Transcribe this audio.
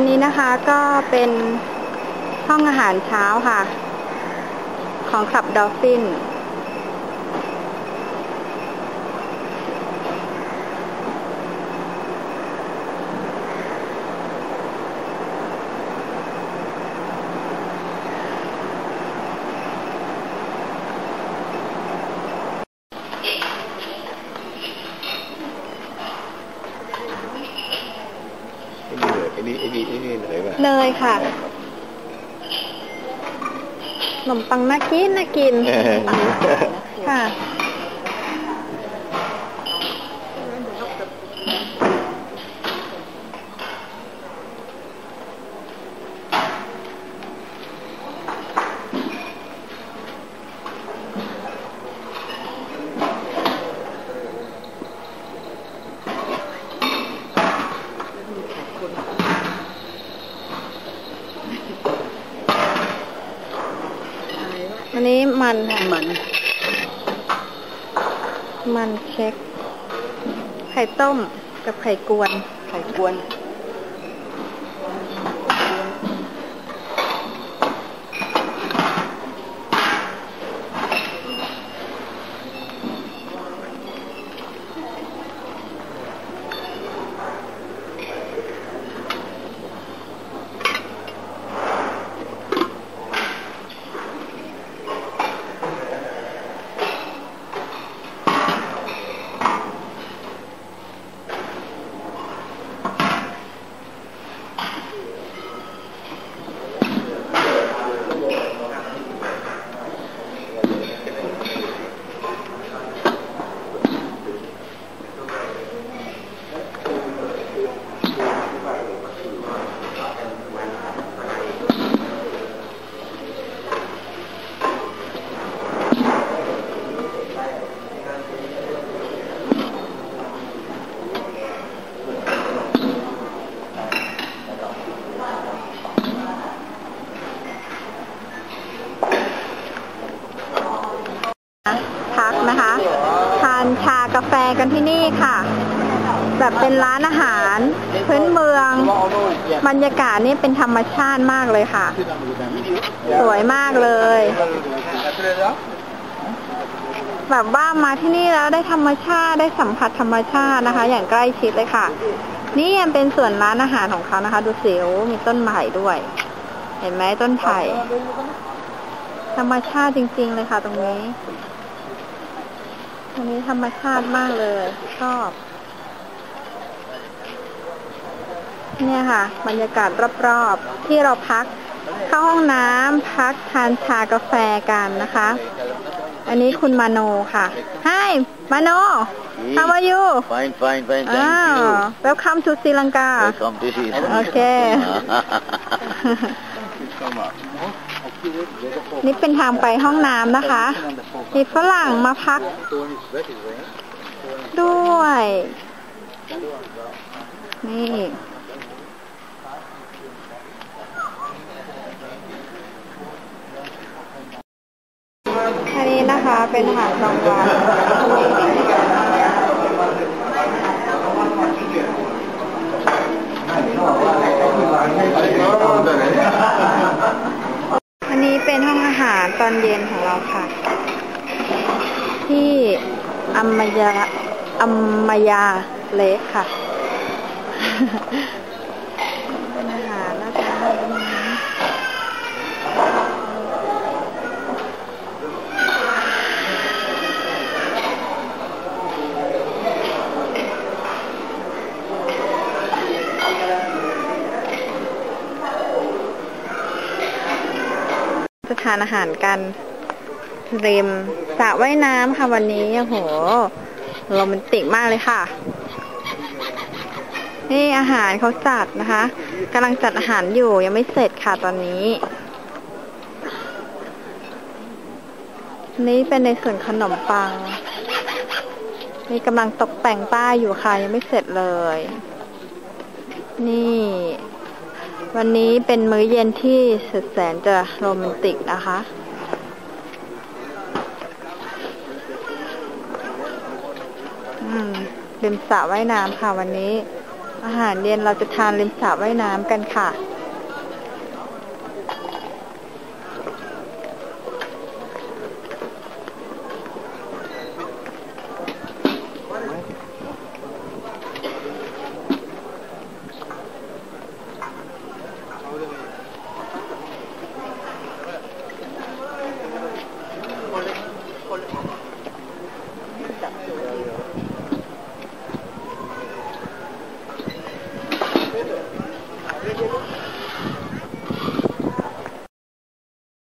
นนี้นะคะก็เป็นห้องอาหารเช้าค่ะ ของคลับดอฟฟิน ไอ้นี่ไอ้นี่ไอ้นี่ไอ้นี่ เหนื่อยป่ะเลยค่ะขนมปังน่ากินน่ากินเออค่ะ อันนี้มันค่ะมัน มันเช็คไข่ต้มกับไข่กวน ไข่กวน พักนะคะ ทานชากาแฟกันที่นี่ค่ะ แบบเป็นร้านอาหาร พื้นเมือง บรรยากาศนี่เป็นธรรมชาติมากเลยค่ะ สวยมากเลย แบบว่ามาที่นี่แล้วได้ธรรมชาติได้สัมผัสธรรมชาตินะคะ อย่างใกล้ชิดเลยค่ะ นี่ยังเป็นส่วนร้านอาหารของเขานะคะ ดูสิวมีต้นไผ่ด้วย เห็นไหมต้นไผ่ธรรมชาติจริง ๆ เลยค่ะ ตรงนี้ ตรงนี้ธรรมชาติมากเลย ชอบ เนี่ยค่ะ บรรยากาศรอบๆ ที่เราพัก เข้าห้องน้ำพักทานชากาแฟกันนะคะ อันนี้คุณมาโนค่ะ Hi มาโน How are you fine fine fine อ้าว thank Welcome to Sri Lanka you welcome to see โอเค นี่เป็นทางไปห้องน้ำนะคะมีฝรั่งมาพัก ด้วย นี่อันนี้นะคะเป็นอาหารกลางวันอันนี้เป็นห้องอาหารต อนเย็นของเราค่ะ ที่อัมมยาอัมมยาเลกค่ะเป็นอาหารนะคะวันนี้ จะทานอาหารกันริมสระว่ายน้ำค่ะวันนี้โอ้โหโรแมนติกมากเลยค่ะ นี่อาหารเขาจัดนะคะกำลังจัดอาหารอยู่ยังไม่เสร็จค่ะตอนนี้ นี่เป็นในส่วนขนมปัง นี่กำลังตกแต่งป้ายอยู่ค่ะยังไม่เสร็จเลย นี่ วันนี้เป็นมื้อเย็นที่สุดแสนจะโรแมนติกนะคะ อืมริมสระว่ายน้ำค่ะวันนี้ อาหารเย็นเราจะทานริมสระว่ายน้ำกันค่ะ